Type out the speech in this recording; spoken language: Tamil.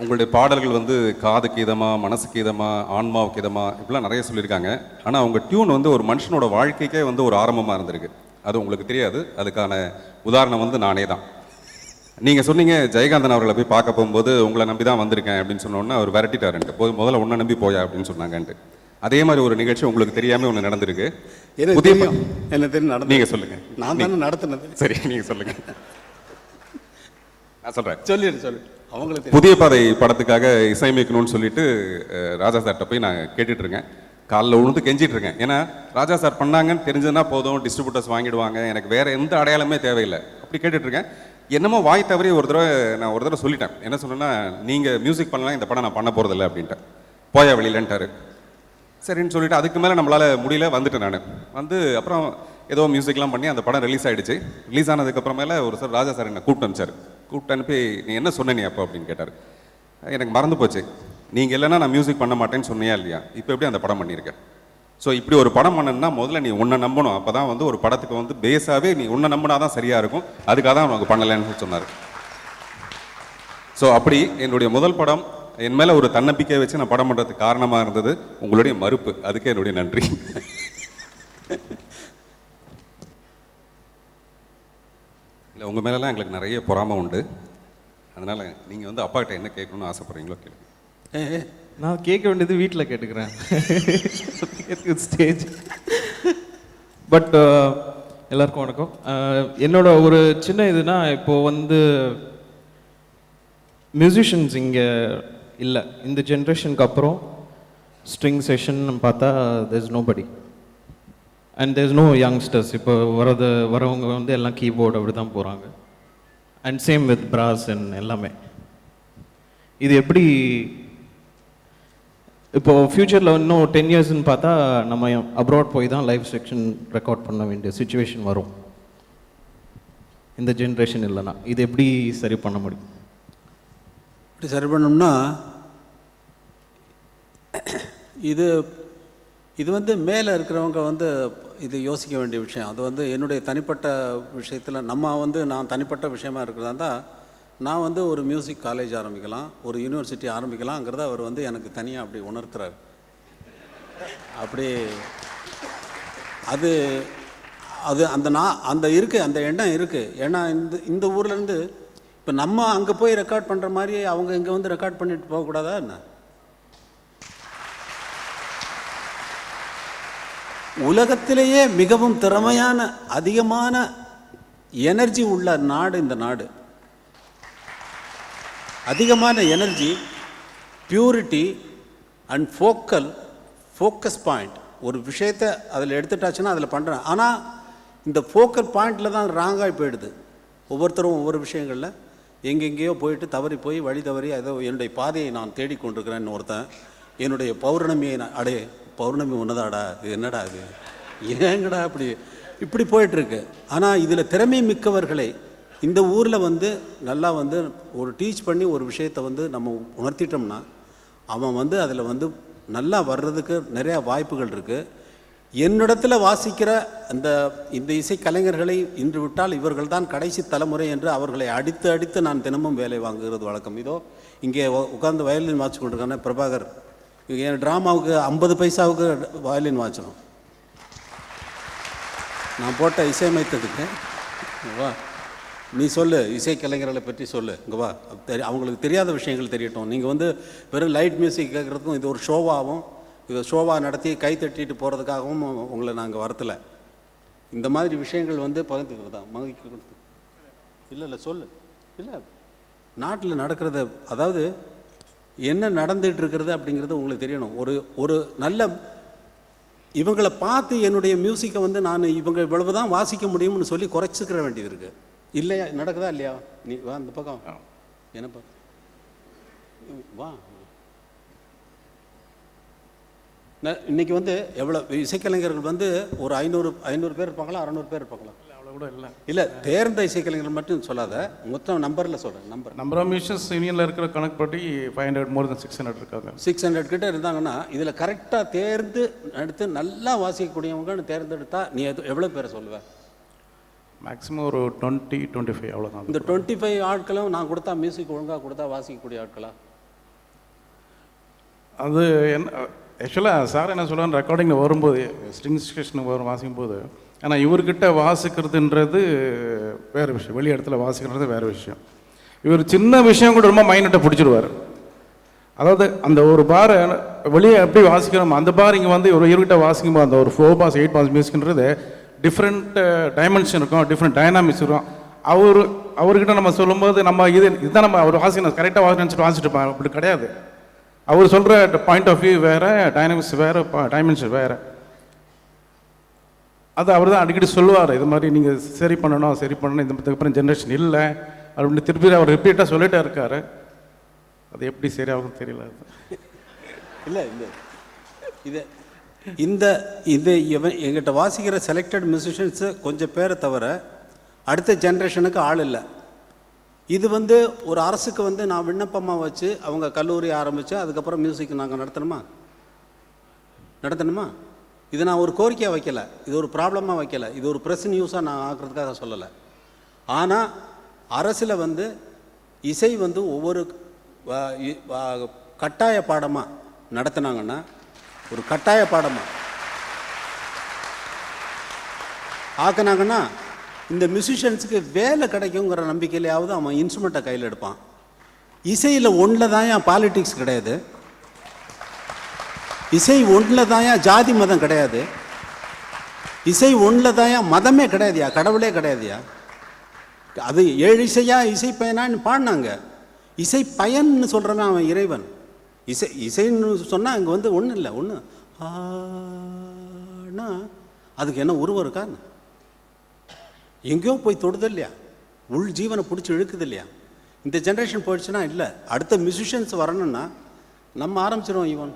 உங்களுடைய பாடல்கள் வந்து காதுக்கு இதமா மனசுக்கு இதமா ஆன்மாவுக்கு இதமா இப்படிலாம் நிறைய சொல்லியிருக்காங்க. ஆனால் உங்கள் டியூன் வந்து ஒரு மனுஷனோட வாழ்க்கைக்கே வந்து ஒரு ஆரம்பமாக இருந்திருக்கு. அது உங்களுக்கு தெரியாது. அதுக்கான உதாரணம் வந்து நானே தான். நீங்கள் சொன்னீங்க ஜெயகாந்தன் அவர்களை போய் பார்க்க போகும்போது உங்களை நம்பி தான் வந்திருக்கேன் அப்படின்னு சொன்னோன்னே அவர் விரட்டிட்டாருன்ட்டு போய் முதல்ல உன்னை நம்பி போயா அப்படின்னு சொன்னாங்கன்ட்டு. அதே மாதிரி ஒரு நிகழ்ச்சி உங்களுக்கு தெரியாமல் ஒன்று நடந்திருக்கு. எனக்கு தெரியும். என்ன தெரியும் நடந்து நீங்கள் சொல்லுங்க. நான் தானே நடத்தினது. சரி நீங்கள் சொல்லுங்க. நான் சொல்கிறேன் சொல்லிடு சொல்லு அவங்களுக்கு புதிய பாதை படத்துக்காக இசையமைக்கணும்னு சொல்லிட்டு ராஜா சார்கிட்ட போய் நான் கேட்டுட்டு இருக்கேன் காலில் உழுந்து கெஞ்சிட்டு இருக்கேன் ஏன்னா ராஜா சார் பண்ணாங்கன்னு தெரிஞ்சதுன்னா போதும் டிஸ்ட்ரிபியூட்டர்ஸ் வாங்கிடுவாங்க எனக்கு வேற எந்த அடையாளமே தேவையில்லை. அப்படி கேட்டுட்டு இருக்கேன் என்னமோ வாய் தவறி ஒரு தடவை நான் ஒரு தடவை சொல்லிட்டேன். என்ன சொன்னேன்னா நீங்கள் மியூசிக் பண்ணலாம் இந்த படம் நான் பண்ண போகிறதில்ல அப்படின்ட்டேன் போயா வெளியிலன்ட்டாரு சரின்னு சொல்லிட்டு அதுக்கு மேலே நம்மளால் முடியல வந்துட்டேன் நான். வந்து அப்புறம் ஏதோ மியூசிக்லாம் பண்ணி அந்த படம் ரிலீஸ் ஆகிடுச்சு ரிலீஸ் ஆனதுக்கப்புறமேல ஒரு சார் ராஜா சார் என்னை கூப்பிட்டு அனுப்பிச்சார். கூப்பிட்டு அனுப்பி நீ என்ன சொன்ன நீ அப்போ? அப்படின்னு கேட்டார். எனக்கு மறந்து போச்சு. நீங்கள் இல்லைன்னா நான் மியூசிக் பண்ண மாட்டேன்னு சொன்னியா இல்லையா? இப்போ எப்படி அந்த படம் பண்ணியிருக்கேன் ஸோ இப்படி ஒரு படம் பண்ணணும்னா முதல்ல நீ உன்னை நம்பணும். அப்போ தான் வந்து ஒரு படத்துக்கு வந்து பேஸாகவே நீ உன்னை நம்பினா தான் சரியாக இருக்கும். அதுக்காக தான் உனக்கு பண்ணலைன்னு சொன்னார். ஸோ அப்படி என்னுடைய முதல் படம் என் மேலே ஒரு தன்னம்பிக்கையை வச்சு நான் படம் பண்ணுறதுக்கு காரணமாக இருந்தது உங்களுடைய மறுப்பு. அதுக்கு என்னுடைய நன்றி. இல்லை உங்கள் மேலெலாம் எங்களுக்கு நிறைய பொறாமை உண்டு. அதனால் நீங்கள் வந்து அப்பாக்கிட்ட என்ன கேட்கணும்னு ஆசைப்பட்றீங்களோ கேளுங்க. நான் கேட்க வேண்டியது வீட்டில் கேட்டுக்கிறேன். ஸ்டேஜ் பட் uh, எல்லாருக்கும் வணக்கம். Uh, என்னோட ஒரு சின்ன இதுனா இப்போது வந்து மியூசிஷியன்ஸ் இங்கே இல்லை. இந்த ஜென்ரேஷனுக்கு அப்புறம் ஸ்ட்ரிங் செஷன் பார்த்தா there's nobody. And there's no youngsters இப்போ வரது வரவங்க வந்து எல்லாம் கீபோர்டு அப்படி தான் போகிறாங்க and same with brass and எல்லாமே. இது எப்படி இப்போது ஃப்யூச்சரில் இன்னும் டென் இயர்ஸ்னு பார்த்தா நம்ம அப்ராட் போய் தான் லைவ் செக்ஷன் ரெக்கார்ட் பண்ண வேண்டிய சுச்சுவேஷன் வரும். இந்த ஜென்ரேஷன் இல்லைன்னா. இது எப்படி சரி பண்ண முடியும்? இப்படி சரி பண்ணோம்னா இது இது வந்து மேலே இருக்கிறவங்க வந்து இது யோசிக்க வேண்டிய விஷயம். அது வந்து என்னுடைய தனிப்பட்ட விஷயத்தில் நம்ம வந்து நான் தனிப்பட்ட விஷயமா இருக்கிறதா இருந்தால் நான் வந்து ஒரு மியூசிக் காலேஜ் ஆரம்பிக்கலாம் ஒரு யூனிவர்சிட்டி ஆரம்பிக்கலாங்கிறத அவர் வந்து எனக்கு தனியாக அப்படி உணர்த்துறாரு. அப்படி அது அது அந்த நான் அந்த இருக்குது அந்த எண்ணம் இருக்குது ஏன்னா இந்த இந்த ஊர்லேருந்து இப்போ நம்ம அங்கே போய் ரெக்கார்ட் பண்ணுற மாதிரி அவங்க இங்கே வந்து ரெக்கார்ட் பண்ணிட்டு போகக்கூடாதா என்ன? உலகத்திலேயே மிகவும் திறமையான அதிகமான எனர்ஜி உள்ள நாடு இந்த நாடு. அதிகமான energy purity and focal focus point ஒரு விஷயத்தை அதில் எடுத்துட்டாச்சுன்னா அதில் பண்ணுறேன் ஆனால் இந்த ஃபோக்கல் பாயிண்டில் தான் ராங்காகி போயிடுது. ஒவ்வொருத்தரும் ஒவ்வொரு விஷயங்களில் எங்கெங்கேயோ போயிட்டு தவறி போய் வழி தவறி ஏதோ என்னுடைய பாதையை நான் தேடிக்கொண்டிருக்கிறேன்னு ஒருத்தன் என்னுடைய பௌர்ணமியை நான் அடைய பௌர்ணமி ஒன்றுதாடா இது என்னடா அது ஏங்கடா அப்படி? இப்படி போயிட்டுருக்கு. ஆனால் இதில் திறமை மிக்கவர்களை இந்த ஊரில் வந்து நல்லா வந்து ஒரு டீச் பண்ணி ஒரு விஷயத்தை வந்து நம்ம உணர்த்திட்டோம்னா அவன் வந்து அதில் வந்து நல்லா வர்றதுக்கு நிறையா வாய்ப்புகள் இருக்குது என்னிடத்தில் வாசிக்கிற அந்த இந்த இசை கலைஞர்களை இன்று விட்டால் இவர்கள் தான் கடைசி தலைமுறை என்று அவர்களை அடித்து அடித்து நான் தினமும் வேலை வாங்குகிறது வழக்கம். இதோ இங்கே உட்காந்து வயலின் வாசிக்கொண்டிருக்கான பிரபாகர் ட்ராமாவுக்கு ஐம்பது பைசாவுக்கு வயலின் வாச்சணும் நான் போட்ட இசையமைத்ததுக்கு வா. நீ சொல்லு இசை கலைஞர்களை பற்றி சொல்லு. இங்கே வா. தெரி அவங்களுக்கு தெரியாத விஷயங்கள் தெரியட்டும். நீங்கள் வந்து வெறும் லைட் மியூசிக் கேட்குறதுக்கும் இது ஒரு ஷோவாகவும் இது ஷோவாக நடத்தி கை தட்டிட்டு போகிறதுக்காகவும் உங்களை நாங்கள் வரத்தலை. இந்த மாதிரி விஷயங்கள் வந்து பகிர்ந்துக்கிறது தான் மகிழ்ச்சி இல்லை இல்லை சொல்லு. இல்லை நாட்டில் நடக்கிறத அதாவது என்ன நடந்துட்டு இருக்கிறது அப்படிங்கிறது உங்களுக்கு தெரியணும். ஒரு ஒரு நல்ல இவங்களை பார்த்து என்னுடைய மியூசிக்கை வந்து நான் இவங்க இவ்வளவு தான் வாசிக்க முடியும்னு சொல்லி குறைச்சிக்கிற வேண்டியது இருக்கு. இல்லையா? நடக்குதா இல்லையா? நீ வா இந்த பக்கம். என்னப்பா வா. இன்னைக்கு வந்து எவ்வளோ இசைக்கலைஞர்கள் வந்து ஒரு ஐநூறு ஐநூறு பேர் இருப்பாங்களா? அறநூறு பேர் இருப்பாங்களா? கூட இல்லை. இல்லை தேர்ந்த இசைக்கலைஞர்கள் மட்டும் சொல்லாத மொத்தம் நம்பரில் சொல்கிறேன் நம்பர் நம்பர் ஆஃப் மியூசியன்ஸ் யூனியனில் இருக்கிற கணக்கு படி five hundred more then six hundred இருக்காங்க. சிக்ஸ் ஹண்ட்ரட் கிட்ட இருந்தாங்கன்னா இதில் கரெக்டாக தேர்ந்து எடுத்து நல்லா வாசிக்கக்கூடியவங்கன்னு தேர்ந்தெடுத்தா நீ எது எவ்வளோ பேரை சொல்லுவ? மேக்ஸிமம் ஒரு டுவெண்ட்டி டுவெண்ட்டி ஃபைவ் அவ்வளோதான் இந்த டுவெண்ட்டி ஃபைவ் ஆட்களும் நான் கொடுத்தா மியூசிக் ஒழுங்காக கொடுத்தா வாசிக்கக்கூடிய ஆட்களா? அது என்ன ஆக்சுவலாக சார் என்ன சொல்கிறாங்க ரெக்கார்டிங்கில் வரும்போது ஸ்ட்ரிங் ஸ்டேஷனுக்கு வரும் வாசிக்கும்போது ஆனால் இவர்கிட்ட வாசிக்கிறதுன்றது வேறு விஷயம். வெளி இடத்துல வாசிக்கிறது வேறு விஷயம். இவர் சின்ன விஷயம் கூட ரொம்ப மைனட்டை பிடிச்சிடுவார் அதாவது அந்த ஒரு பாரை வெளியே எப்படி வாசிக்கிறோம் அந்த பார் இங்கே வந்து ஒரு இவர்கிட்ட வாசிக்கும்போது அந்த ஒரு ஃபோர் பாஸ் எயிட் பாஸ் மியூசிக்ன்றது டிஃப்ரெண்ட் டைமென்ஷன் இருக்கும் டிஃப்ரெண்ட் டைனாமிக்ஸ் இருக்கும். அவர் அவர்கிட்ட நம்ம சொல்லும்போது நம்ம இது இதுதான் நம்ம அவர் வாசிக்கணும். கரெக்டாக வாசிக்கணும்னு வாசிட்டு இருப்பாங்க அப்படி கிடையாது. அவர் சொல்கிற பாயிண்ட் ஆஃப் வியூ வேறு டைனாமிக்ஸ் வேறு டைமென்ஷன் வேறு. அது அவர் தான் அடிக்கடி சொல்லுவார் இது மாதிரி நீங்கள் சரி பண்ணணும் சரி பண்ணணும் இந்த அப்புறம் ஜென்ரேஷன் இல்லை அப்படின்னு திருப்பி அவர் ரிப்பீட்டாக சொல்லிட்டே இருக்காரு. அது எப்படி சரியாகும் தெரியல அது. இல்லை இந்த இதை இந்த இது இவன் எங்கிட்ட வாசிக்கிற செலக்டட் மியூசிஷியன்ஸு கொஞ்சம் பேரை தவிர அடுத்த ஜென்ரேஷனுக்கு ஆள் இல்லை. இது வந்து ஒரு அரசுக்கு வந்து நான் விண்ணப்பமாக வச்சு அவங்க கல்லூரி ஆரம்பித்து அதுக்கப்புறம் மியூசிக் நாங்கள் நடத்தணுமா? நடத்தணுமா? இது நான் ஒரு கோரிக்கையாக வைக்கல. இது ஒரு ப்ராப்ளமாக வைக்கலை. இது ஒரு ப்ரெஸ் நியூஸாக நான் ஆக்குறதுக்காக சொல்லலை. ஆனால் அரசில் வந்து இசை வந்து ஒவ்வொரு கட்டாய பாடமாக நடத்துனாங்கன்னா ஒரு கட்டாய பாடமாக ஆக்குனாங்கன்னா இந்த மியூசிஷியன்ஸுக்கு வேலை கிடைக்குங்கிற நம்பிக்கையிலையாவது அவன் இன்ஸ்ட்ருமெண்ட்டை கையில் எடுப்பான். இசையில் ஒன்றில் தான் என் பாலிட்டிக்ஸ் கிடையாது. இசை ஒன்றில் தாயா ஜாதி மதம் கிடையாது. இசை ஒன்றில் தாயா மதமே கிடையாதுயா கடவுளே கிடையாதுயா. அது ஏழு இசையா இசை பயனான்னு பாடினாங்க. இசை பயன்னு சொல்கிறவன் அவன் இறைவன். இசை இசைன்னு சொன்னால் அங்கே வந்து ஒன்றும் இல்லை ஒன்று ஆனா அதுக்கு என்ன உருவம் இருக்கான்னு எங்கேயோ போய் தொடுது இல்லையா? உள் ஜீவனை பிடிச்சி இழுக்குது இல்லையா? இந்த ஜென்ரேஷன் போயிடுச்சுன்னா இல்லை அடுத்த மியூசிஷியன்ஸ் வரணும்னா நம்ம ஆரம்பிச்சிடுவோம் இவன்.